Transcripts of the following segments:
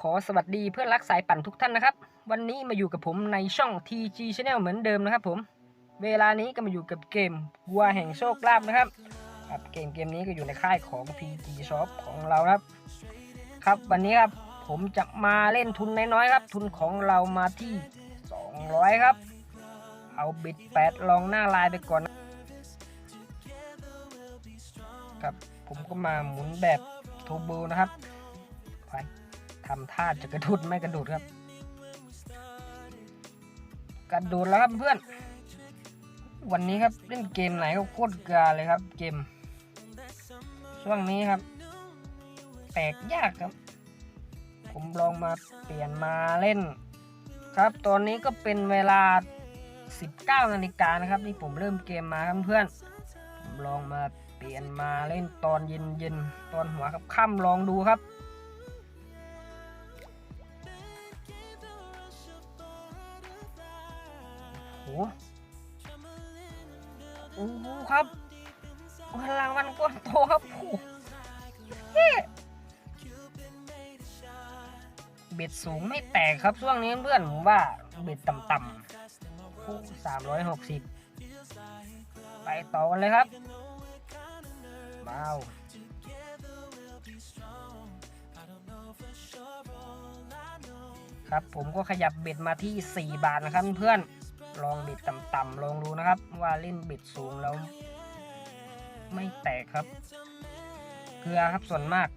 ขอสวัสดีเพื่อนรักสายปั่นทุกท่านนะครับ วันนี้มาอยู่กับผมในช่อง TG Channel เหมือนเดิมนะครับผม เวลานี้ก็มาอยู่กับเกมวัวแห่งโชคลาภนะครับครับเกมเกมนี้ก็อยู่ในค่ายของ PG Shop ของเราครับ ครับวันนี้ครับผมจะมาเล่นทุนน้อยๆครับ ทุนของเรามาที่ 200 ครับ เอาบิด 8 ลองหน้าลายไปก่อนนะครับผมก็มาหมุนแบบโทโบนะครับไป ทำท่าจะกระโดดไม่กระโดดครับ กระโดดแล้วครับเพื่อน วันนี้ครับเล่นเกมไหนก็โคตรกลือเลยครับ เกม ช่วงนี้ครับ แตกยากครับ ผมลองมาเปลี่ยนมาเล่น ครับ ตอนนี้ก็เป็นเวลา 19นาฬิกานะครับที่ผมเริ่มเกมมาครับเพื่อนผมลองมาเปลี่ยนมาเล่นตอนเย็นๆตอนหัวค่ำค่ำลองดูครับ โอ้โหโอ้ครับพลังมันก้อนโตครับโอ้เฮ้เบ็ดสูงไม่แตกครับช่วงนี้เพื่อนผมว่า เบ็ดต่ำๆสามร้อยหกสิบไปต่อกันเลยครับว้าวครับผมก็ขยับเบ็ดมาที่ 4 บาทนะครับเพื่อน ลองบ็ดต่ำๆลองดูนะครับ ว่าเล่นบ็ดสูงแล้ว ไม่แตกครับ เกลือครับส่วนมาก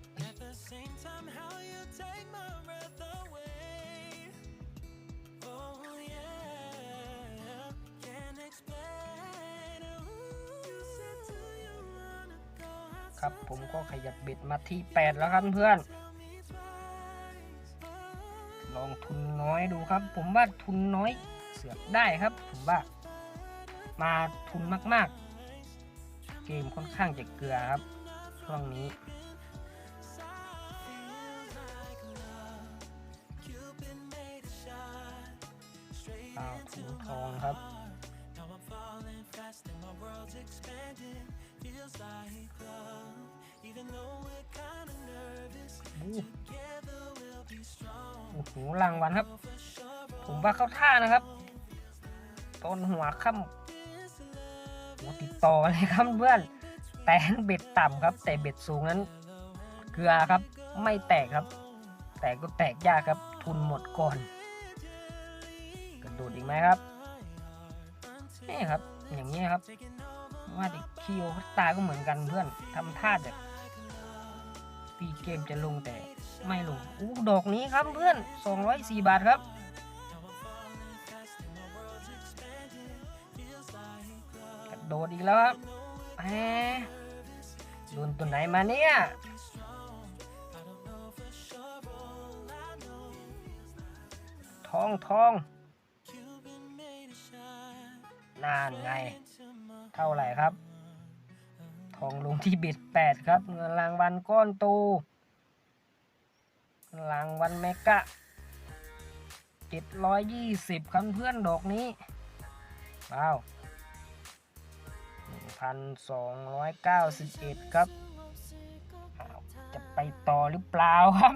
ครับผมก็ขยับบ็ดมาที่ 8 แล้วครับเพื่อนลองทุนน้อยดูครับ ผมว่าทุนน้อย เสือกได้ครับ ผมว่า มาทุนมาก ๆ เกมค่อนข้างจะเกลือครับ ช่วงนี้อ้าวถุงทองครับโอ้โหรางวัลครับ ผมว่าเข้าท่านะครับ ต้นหัวค่ำโอ้ติดต่อเลยครับเพื่อนแต่เบ็ดต่ำครับ แต่เบ็ดสูงนั้น เกลือครับ ไม่แตกครับ แต่ก็แตกยากครับ ทุนหมดก่อนกระโดดอีกไหมครับนี่ครับ อย่างนี้ครับว่าดิคิโอตาก็เหมือนกันเพื่อนทำท่าแบบปีเกมจะลงแต่ไม่ลงอู้ดอกนี้ครับเพื่อน 204 บาทครับ โดดอีกแล้วครับแหมโดนตัวไหนมาเนี่ยทองทองนานไง เท่าไหร่ครับ ทองลงที่บิดแปดครับ เงินรางวัลก้อนโตรางวัลเมกะเจ็ดร้อยยี่สิบครับเพื่อนดอกนี้ ว้าว หนึ่งพันสองร้อยเก้าสิบเอ็ดครับ จะไปต่อหรือเปล่าครับ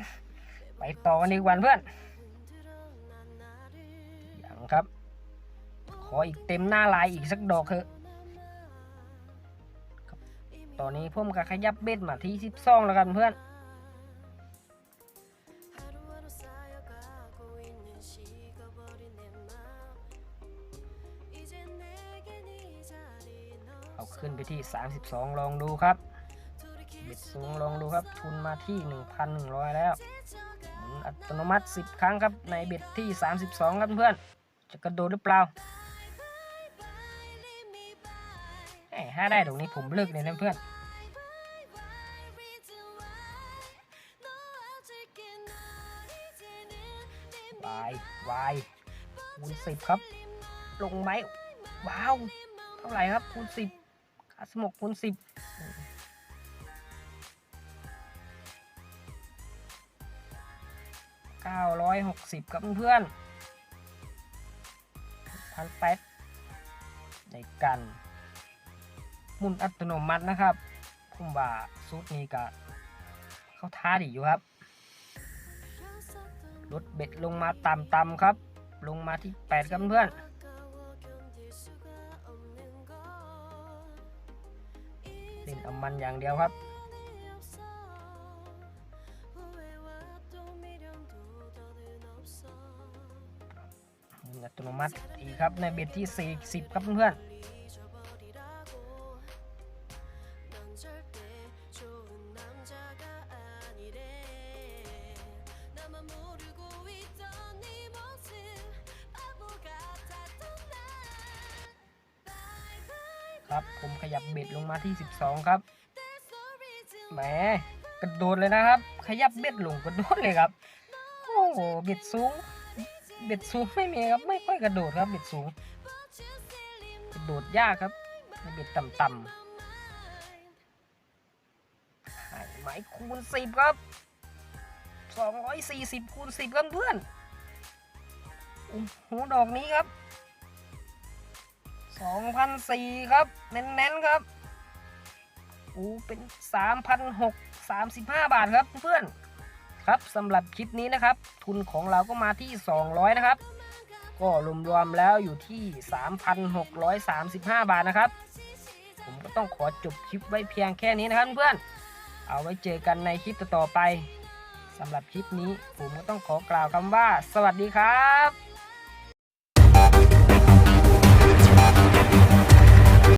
ไปต่อกันอีกวันเพื่อนอย่างครับ ขออีกเต็มหน้าลายอีกสักดอกเถอะตอนนี้ผมก็ขยับเบ็ดมาที่สิบสองแล้วกันเพื่อน ขึ้นไปที่ 32 ลองดูครับบิดสูงลองดูครับทุนมาที่ 1,100 แล้วหมุนอัตโนมัติ 10 ครั้งครับในเบ็ดที่ 32 ครับเพื่อนจะกระโดดหรือเปล่าแหม่ถ้าได้ตรงนี้ผมเลิกเลยนะเพื่อนวายวายคูณสิบครับ ลงไหมว้าว เท่าไหร่ครับคูณสิบ สมกคูณสิบเก้าร้อยหกสิบครับเพื่อนพันแปดในกันหมุนอัตโนมัตินะครับผมว่าสูตรนี้ก็เข้าท้าดีอยู่ครับลดเบ็ดลงมาต่ำๆครับ ลงมาที่ 8 ครับเพื่อน เล่นอามันอย่างเดียวครับอัตโนมัติอีกครับในเบ็ดที่ 40 ครับเพื่อนๆ ครับ ผมขยับเบ็ดลงมาที่ 12 ครับ แหม กระโดดเลยนะครับ ขยับเบ็ดลงกระโดดเลยครับ โอ้โห เบ็ดสูง เบ็ดสูงไม่มีครับ ไม่ค่อยกระโดดครับ เบ็ดสูง กระโดดยากครับ เบ็ดต่ำๆให้ไม้คูณ10ครับ 240คูณ10ครับเพื่อน โอ้โห ดอกนี้ครับ สองพันสี่ครับ เน้นๆครับโอ้เป็นสามพันหกสามสิบห้าบาทครับเพื่อนครับสำหรับคลิปนี้นะครับ ทุนของเราก็มาที่ 200 นะครับ ก็รวมๆแล้วอยู่ที่ 3,635 บาทนะครับ ผมก็ต้องขอจบคลิปไว้เพียงแค่นี้นะครับเพื่อนเอาไว้เจอกันในคลิปต่อไปสำหรับคลิปนี้ผมก็ต้องขอกล่าวคำว่า สวัสดีครับ